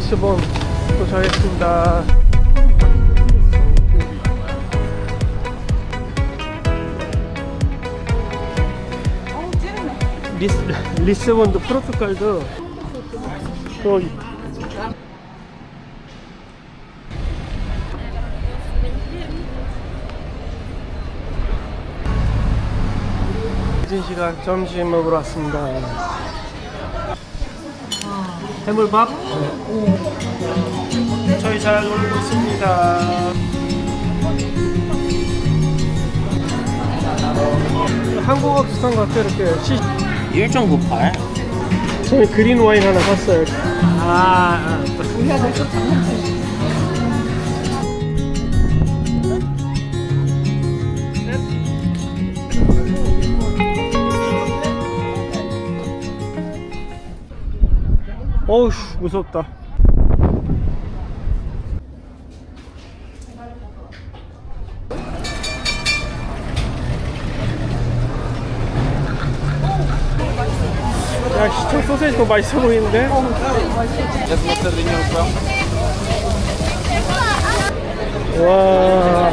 리스본 도착했습니다. 리스, 리스본도 포르투갈도 또 늦은 시간 점심 먹으러 왔습니다. 해물밥? 저희 잘 놀고 있습니다. 한국어 비슷한 것 같아요, 이렇게. 시, 1.98? 저희 그린 와인 하나 샀어요. 아, 어우, 무섭다. 야, 시청 소세지도 맛있어 보이는데? 와.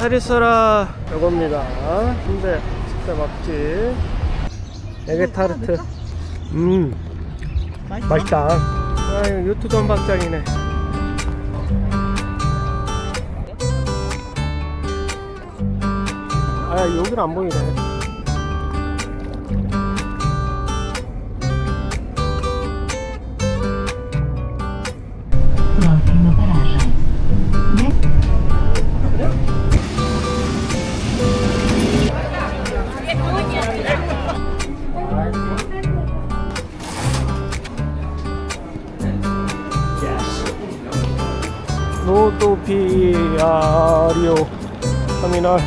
잘 있어라. 요겁니다. 근데 진짜 맛집 에게 타르트. 음. 맛있다. 아 이거 유튜브 전박장이네. 아 여기는 안 보이네 Bluetooth พี่อาร์โยต้องมีน้อย